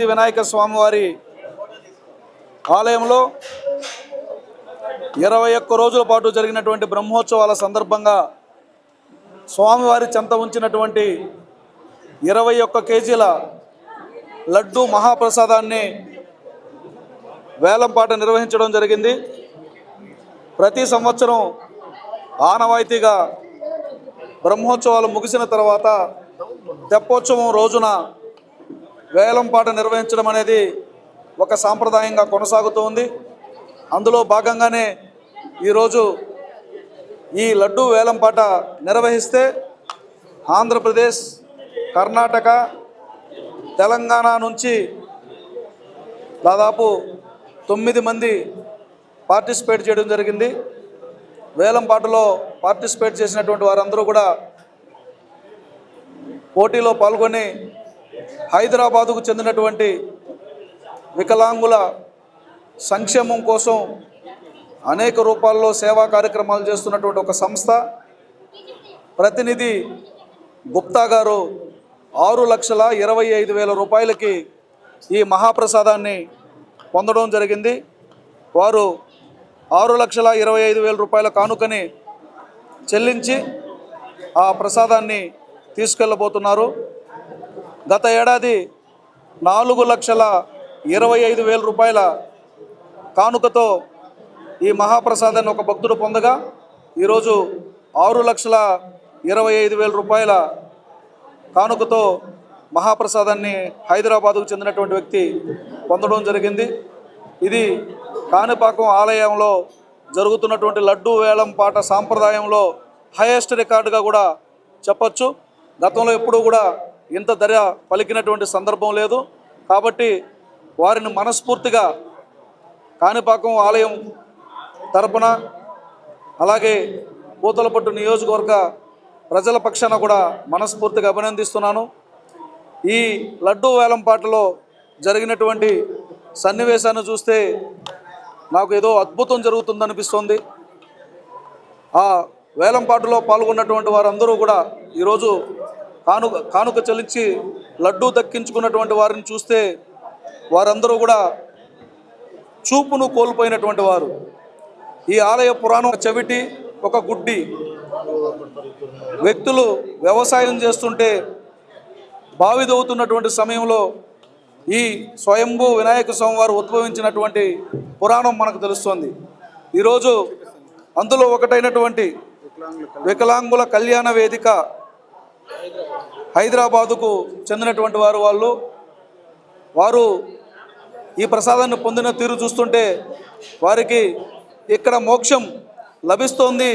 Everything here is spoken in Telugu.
సిద్ధి వినాయక స్వామివారి ఆలయంలో ఇరవై ఒక్క రోజుల పాటు జరిగినటువంటి బ్రహ్మోత్సవాల సందర్భంగా స్వామివారి చెంత ఉంచినటువంటి ఇరవై ఒక్క కేజీల లడ్డు మహాప్రసాదాన్ని వేలంపాట నిర్వహించడం జరిగింది. ప్రతి సంవత్సరం ఆనవాయితీగా బ్రహ్మోత్సవాలు ముగిసిన తర్వాత తెప్పోత్సవం రోజున వేలంపాట నిర్వహించడం అనేది ఒక సాంప్రదాయంగా కొనసాగుతూ ఉంది. అందులో భాగంగానే ఈరోజు ఈ లడ్డు వేలంపాట నిర్వహిస్తే ఆంధ్రప్రదేశ్ కర్ణాటక తెలంగాణ నుంచి దాదాపు తొమ్మిది మంది పార్టిసిపేట్ చేయడం జరిగింది. వేలంపాటలో పార్టిసిపేట్ చేసినటువంటి వారందరూ కూడా పోటీలో పాల్గొని హైదరాబాదుకు చెందినటువంటి వికలాంగుల సంక్షేమం కోసం అనేక రూపాల్లో సేవా కార్యక్రమాలు చేస్తున్నటువంటి ఒక సంస్థ. ప్రతినిధి గుప్తా గారు ఆరు లక్షల ఇరవై ఐదు వేల రూపాయలకి ఈ మహాప్రసాదాన్ని పొందడం జరిగింది. వారు ఆరు లక్షల ఇరవై ఐదు వేల రూపాయల కానుకని చెల్లించి ఆ ప్రసాదాన్ని తీసుకెళ్ళబోతున్నారు. గత ఏడాది నాలుగు లక్షల ఇరవై ఐదు వేల రూపాయల కానుకతో ఈ మహాప్రసాదాన్ని ఒక భక్తుడు పొందగా ఈరోజు ఆరు లక్షల ఇరవై ఐదు వేల రూపాయల కానుకతో మహాప్రసాదాన్ని హైదరాబాదుకు చెందినటువంటి వ్యక్తి పొందడం జరిగింది. ఇది కాణిపాకం ఆలయంలో జరుగుతున్నటువంటి లడ్డూ వేలం పాట సాంప్రదాయంలో హైయెస్ట్ రికార్డుగా కూడా చెప్పచ్చు. గతంలో ఎప్పుడూ కూడా ఇంత ధర పలికినటువంటి సందర్భం లేదు. కాబట్టి వారిని మనస్ఫూర్తిగా కాణిపాకం ఆలయం తరపున అలాగే పూతలపట్టు నియోజకవర్గ ప్రజల పక్షాన కూడా మనస్ఫూర్తిగా అభినందిస్తున్నాను. ఈ లడ్డూ వేలంపాటలో జరిగినటువంటి సన్నివేశాన్ని చూస్తే నాకు ఏదో అద్భుతం జరుగుతుందనిపిస్తోంది. ఆ వేలంపాటలో పాల్గొన్నటువంటి వారందరూ కూడా ఈరోజు కానుక కానుక చెల్లించి లడ్డూ దక్కించుకున్నటువంటి వారిని చూస్తే వారందరూ కూడా చూపును కోల్పోయినటువంటి వారు. ఈ ఆలయ పురాణం చెవిటి ఒక గుడ్డి. వ్యక్తులు వ్యవసాయం చేస్తుంటే బావిదవుతున్నటువంటి సమయంలో ఈ స్వయంభూ వినాయక స్వామి వారు ఉద్భవించినటువంటి పురాణం మనకు తెలుస్తుంది. ఈరోజు అందులో ఒకటైనటువంటి వికలాంగుల కళ్యాణ వేదిక హైదరాబాదుకు చెందినటువంటి వారు వాళ్ళు. వారు ఈ ప్రసాదాన్ని పొందిన తీరు చూస్తుంటే వారికి ఇక్కడ మోక్షం లభిస్తోంది.